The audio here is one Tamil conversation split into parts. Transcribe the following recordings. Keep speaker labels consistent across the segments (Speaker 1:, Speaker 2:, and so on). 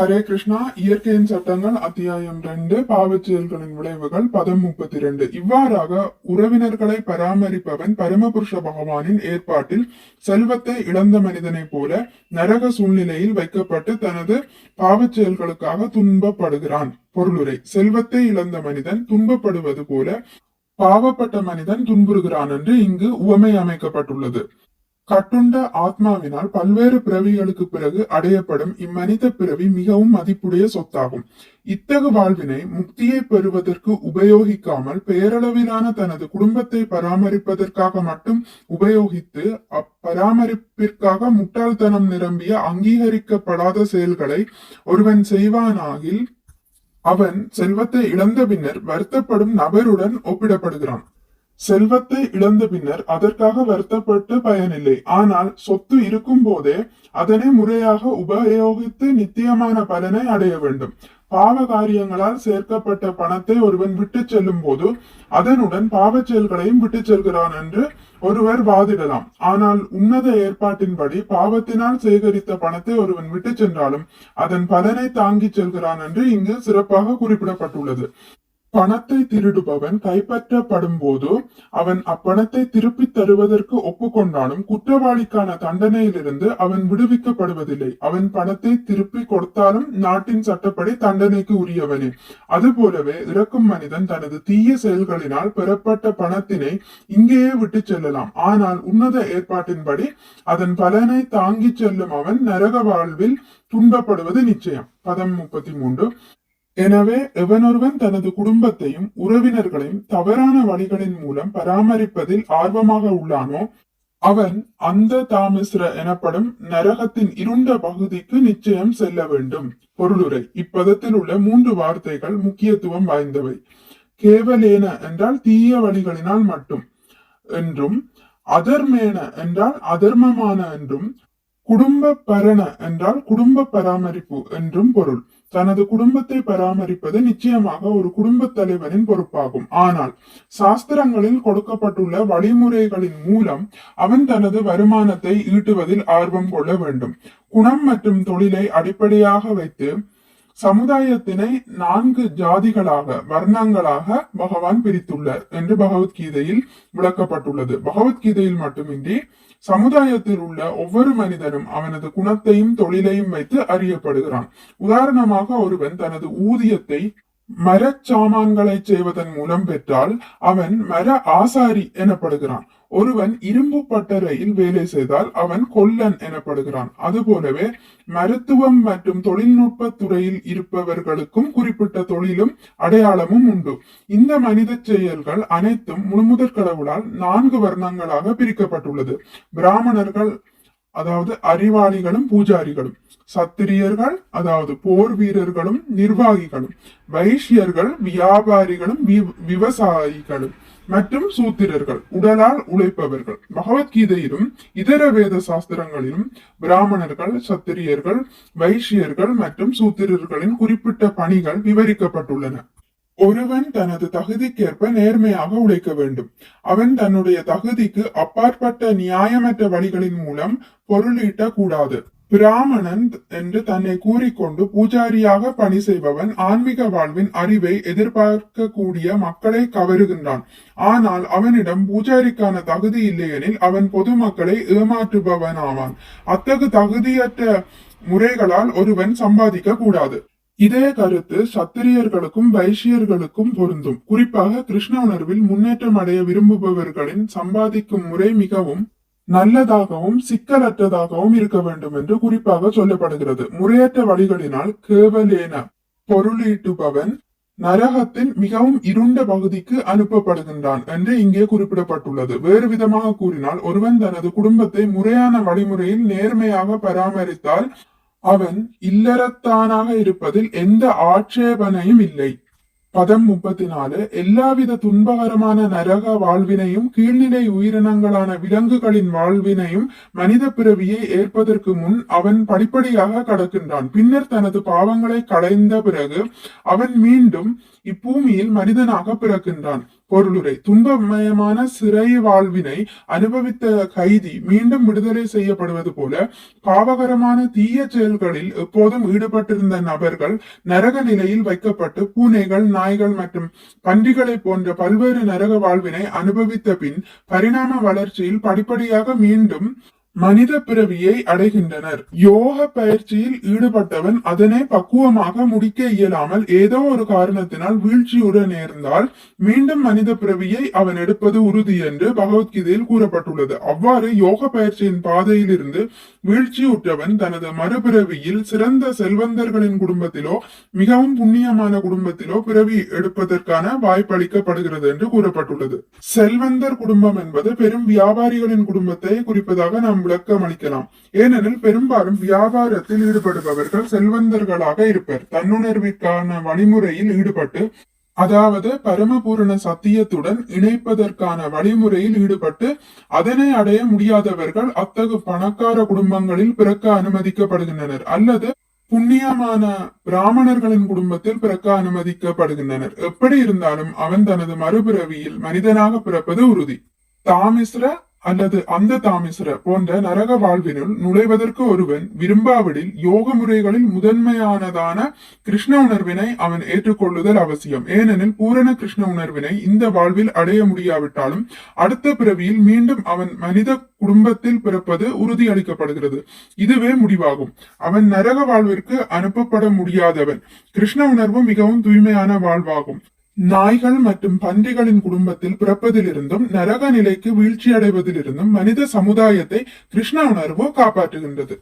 Speaker 1: ஹரே கிருஷ்ணா இயற்கையின் சட்டங்கள் அத்தியாயம் ரெண்டு பாவச்செயல்களின் விளைவுகள் பதம் முப்பத்தி ரெண்டு இவ்வாறாக உறவினர்களை பராமரிப்பவன் பரமபுருஷ பகவானின் ஏற்பாட்டில் செல்வத்தை இழந்த மனிதனைப் போல நரக சூழ்நிலையில் வைக்கப்பட்டு தனது பாவச்செயல்களுக்காக துன்பப்படுகிறான். பொருளுரை செல்வத்தை இழந்த மனிதன் துன்பப்படுவது போல பாவப்பட்ட மனிதன் துன்புறுகிறான் என்று இங்கு உவமை அமைக்கப்பட்டுள்ளது. கட்டுண்ட ஆத்மாவினால் பல்வேறு பிறவிகளுக்கு பிறகு அடையப்படும் இம்மனித பிறவி மிகவும் மதிப்புடைய சொத்தாகும். இத்தகு வாழ்வினை முக்தியை பெறுவதற்கு உபயோகிக்காமல் பெயரளவிலான தனது குடும்பத்தை பராமரிப்பதற்காக மட்டும் உபயோகித்து அப்பராமரிப்பிற்காக முட்டாள்தனம் நிரம்பிய அங்கீகரிக்கப்படாத செயல்களை ஒருவன் செய்வானாகில் அவன் செல்வத்தை இழந்த பின்னர் வருத்தப்படும் நபருடன் ஒப்பிடப்படுகிறான். செல்வத்தை இழந்த பின்னர் அதற்காக வருத்தப்பட்டு பயனில்லை. ஆனால் சொத்து இருக்கும் போதே அதனை முறையாக உபயோகித்து நித்தியமான பலனை அடைய வேண்டும். பாவ காரியங்களால் சேர்க்கப்பட்ட பணத்தை ஒருவன் விட்டு செல்லும் போது அதனுடன் பாவச் செயல்களையும் விட்டு செல்கிறான் என்று ஒருவர் வாதிடலாம். ஆனால் உன்னத ஏற்பாட்டின்படி பாவத்தினால் சேகரித்த பணத்தை ஒருவன் விட்டு சென்றாலும் அதன் பலனை தாங்கிச் செல்கிறான் என்று இங்கு சிறப்பாக குறிப்பிடப்பட்டுள்ளது. பணத்தை திருடுபவன் கைப்பற்றப்படும் போது அவன் அப்பணத்தை திருப்பி தருவதற்கு ஒப்புக்கொண்டாலும் குற்றவாளிக்கான தண்டனையிலிருந்து அவன் விடுவிக்கப்படுவதில்லை. அவன் பணத்தை திருப்பி கொடுத்தாலும் நாட்டின் சட்டப்படி தண்டனைக்கு உரியவனே. அதுபோலவே இறக்கும் மனிதன் தனது தீய செயல்களினால் பெறப்பட்ட பணத்தினை இங்கேயே விட்டு செல்லலாம். ஆனால் உன்னத ஏற்பாட்டின்படி அதன் பலனை தாங்கிச் செல்லும் அவன் நரக வாழ்வில் துன்பப்படுவது நிச்சயம். பதம் முப்பத்தி மூன்று. எனவே எவனொருவன் தனது குடும்பத்தையும் உறவினர்களையும் தவறான வழிகளின் மூலம் பராமரிப்பதில் ஆர்வமாக உள்ளானோ அவன் அந்த தாமிஸ்ர எனப்படும் நரகத்தின் இருண்ட பகுதிக்கு நிச்சயம் செல்ல வேண்டும். பொருளுரை. இப்பதத்தில் உள்ள மூன்று வார்த்தைகள் முக்கியத்துவம் வாய்ந்தவை. கேவலேன என்றால் தீய வழிகளினால் மட்டும் என்றும் அதர்மேன என்றால் அதர்மமான என்றும் குடும்ப பரண என்றால் குடும்ப பராமரிப்பு என்றும் பொருள். தனது குடும்பத்தை பராமரிப்பது நிச்சயமாக ஒரு குடும்ப தலைவனின் பொறுப்பாகும். ஆனால் சாஸ்திரங்களில் கொடுக்கப்பட்டுள்ள வழிமுறைகளின் மூலம் அவன் தனது வருமானத்தை ஈட்டுவதில் ஆர்வம் கொள்ள வேண்டும். குணம் மற்றும் தொழிலை அடிப்படையாக வைத்து சமுதாயத்தினை நான்கு ஜாதிகளாக வர்ணங்களாக பகவான் பிரித்துள்ளார் என்று பகவத்கீதையில் விளக்கப்பட்டுள்ளது. பகவத்கீதையில் மட்டுமின்றி சமுதாயத்தில் உள்ள ஒவ்வொரு மனிதனும் அவனது குணத்தையும் தொழிலையும் வைத்து அறியப்படுகிறான். உதாரணமாக ஒருவன் தனது ஊதியத்தை மரச்சாமான்களை செய்வதன் மூலம் பெற்றால் அவன் மர ஆசாரி எனப்படுகிறான். ஒருவன் இரும்பு பட்டறையில் வேலை செய்தால் அவன் கொல்லன் எனப்படுகிறான். அதுபோலவே மருத்துவம் மற்றும் தொழில்நுட்ப துறையில் இருப்பவர்களுக்கும் குறிப்பிட்ட தொழிலும் அடையாளமும் உண்டு. இந்த மனித செயல்கள் அனைத்தும் முழுமுதற் கடவுளால் நான்கு வர்ணங்களாக பிரிக்கப்பட்டுள்ளது. பிராமணர்கள் அதாவது அறிவாளிகளும் பூஜாரிகளும். சத்திரியர்கள் அதாவது போர் வீரர்களும் நிர்வாகிகளும். வைஷ்யர்கள் வியாபாரிகளும் வி- விவசாயிகளும். மற்றும் சூத்திரர்கள் உடலால் உழைப்பவர்கள். பகவத்கீதையிலும் இதர வேத சாஸ்திரங்களிலும் பிராமணர்கள் சத்திரியர்கள் வைஷ்யர்கள் மற்றும் சூத்திரர்களின் குறிப்பிட்ட பணிகள் விவரிக்கப்பட்டுள்ளன. ஒருவன் தனது தகுதிக்கேற்ப நேர்மையாக உழைக்க வேண்டும். அவன் தன்னுடைய தகுதிக்கு அப்பாற்பட்ட நியாயமற்ற வழிகளின் மூலம் பொருளீட்ட கூடாது. பிராமணன் என்று தன்னை கூறிக்கொண்டு பூஜாரியாக பணி செய்பவன் ஆன்மீக வாழ்வின் அறிவை எதிர்பார்க்கக்கூடிய மக்களை கவருகின்றான். ஆனால் அவனிடம் பூஜாரிக்கான தகுதி இல்லையெனில் அவன் பொதுமக்களை ஏமாற்றுபவனாவான். அத்தகு தகுதியற்ற முறைகளால் ஒருவன் சம்பாதிக்க கூடாது. இதே கருத்து சத்திரியர்களுக்கும் வைசியர்களுக்கும் பொருந்தும். குறிப்பாக கிருஷ்ண உணர்வில் முன்னேற்றம் அடைய விரும்புபவர்களின் சம்பாதிக்கும் முறை மிகவும் நல்லதாகவும் சிக்கலற்றதாகவும் இருக்க வேண்டும் என்று குறிப்பாக சொல்லப்படுகிறது. முறையற்ற வழிகளினால் கேவலேன பொருளீட்டுபவன் நரகத்தின் மிகவும் இருண்ட பகுதிக்கு அனுப்பப்படுகின்றான் என்று இங்கே குறிப்பிடப்பட்டுள்ளது. வேறு விதமாக கூறினால் ஒருவன் தனது குடும்பத்தை முறையான வழிமுறையில் நேர்மையாக பராமரித்தால் அவன் இல்லறத்தானாக இருப்பதில் எந்த ஆட்சேபனையும் இல்லை. பதம் முப்பத்தி நாலு எல்லாவித துன்பகரமான நரக வாழ்வினையும் கீழ்நிலை உயிரினங்களான விலங்குகளின் வாழ்வினையும் மனித பிறவியை ஏற்பதற்கு முன் அவன் படிப்படியாக கடக்கின்றான். பின்னர் தனது பாவங்களை களைந்த பிறகு அவன் மீண்டும் இப்பூமியில் மனிதனாக பிறக்கின்றான். பொருளுரை. துன்பமயமான சிறை வாழ்வினை அனுபவித்த கைதி மீண்டும் விடுதலை செய்யப்படுவது போல பாவகரமான தீய செயல்களில் எப்போதும் ஈடுபட்டிருந்த நபர்கள் நரக நிலையில் வைக்கப்பட்டு பூனைகள் நாய்கள் மற்றும் பன்றிகளை போன்ற பல்வேறு நரக வாழ்வினை அனுபவித்த பின் பரிணாம வளர்ச்சியில் படிப்படியாக மீண்டும் மனித பிறவியை அடைகின்றனர். யோக பயிற்சியில் ஈடுபட்டவன் அதனை பக்குவமாக முடிக்க இயலாமல் ஏதோ ஒரு காரணத்தினால் வீழ்ச்சியுடன் நேர்ந்தால் மீண்டும் மனித பிறவியை அவன் எடுப்பது உறுதி என்று பகவத்கீதையில் கூறப்பட்டுள்ளது. அவ்வாறு யோக பயிற்சியின் பாதையில் இருந்து வீழ்ச்சியுற்றவன் தனது மறுபிறவியில் சிறந்த செல்வந்தர்களின் குடும்பத்திலோ மிகவும் புண்ணியமான குடும்பத்திலோ பிறவி எடுப்பதற்கான வாய்ப்பளிக்கப்படுகிறது என்று கூறப்பட்டுள்ளது. செல்வந்தர் குடும்பம் என்பது பெரும் வியாபாரிகளின் குடும்பத்தை குறிப்பதாக நாம் விளக்கம் அளிக்கலாம் ஏனெனில் பெரும்பாலும் வியாபாரத்தில் ஈடுபடுபவர்கள் செல்வந்தர்களாக இருப்பர். தன்னுணர்விற்கான வழிமுறையில் ஈடுபட்டு அதாவது பரமபூரண சத்தியத்துடன் இணைப்பதற்கான வழிமுறையில் ஈடுபட்டு அதனை அடைய முடியாதவர்கள் அத்தகு பணக்கார குடும்பங்களில் பிறக்க அனுமதிக்கப்படுகின்றனர். அல்லது புண்ணியமான பிராமணர்களின் குடும்பத்தில் பிறக்க அனுமதிக்கப்படுகின்றனர். எப்படி இருந்தாலும் அவன் தனது மறுபிறவியில் மனிதனாக பிறப்பது உறுதி. தாமிஸ்ர அல்லது அந்த தாமிசர போன்ற நரக வாழ்வினுள் நுழைவதற்கு ஒருவன் விரும்பாவிடில் யோக முறைகளில் முதன்மையானதான கிருஷ்ண உணர்வினை அவன் ஏற்றுக்கொள்ளுதல் அவசியம். ஏனெனில் பூரண கிருஷ்ண உணர்வினை இந்த வாழ்வில் அடைய முடியாவிட்டாலும் அடுத்த பிறவியில் மீண்டும் அவன் மனித குடும்பத்தில் பிறப்பது உறுதியளிக்கப்படுகிறது. இதுவே முடிவாகும். அவன் நரக வாழ்விற்கு அனுப்பப்பட முடியாதவன். கிருஷ்ண உணர்வு மிகவும் தூய்மையான வாழ்வாகும். நாய்கள் மற்றும் பன்றிகளின் குடும்பத்தில் பிறப்பதிலிருந்தும் நரக நிலைக்கு வீழ்ச்சி அடைவதிலிருந்தும் மனித சமுதாயத்தை கிருஷ்ண உணர்வு காப்பாற்றுகின்றது.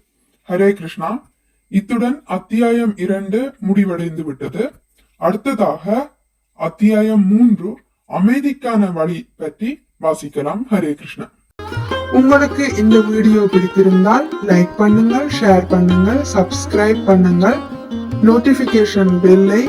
Speaker 1: ஹரே கிருஷ்ணா. இத்துடன் அத்தியாயம் இரண்டு முடிவடைந்து விட்டது. அடுத்ததாக அத்தியாயம் மூன்று அமைதிக்கான வழி பற்றி வாசிக்கலாம். ஹரே கிருஷ்ணா.
Speaker 2: உங்களுக்கு இந்த வீடியோ பிடித்திருந்தால் லைக் பண்ணுங்கள் ஷேர் பண்ணுங்கள் சப்ஸ்கிரைப் பண்ணுங்கள். நோட்டிபிகேஷன் பெல்லை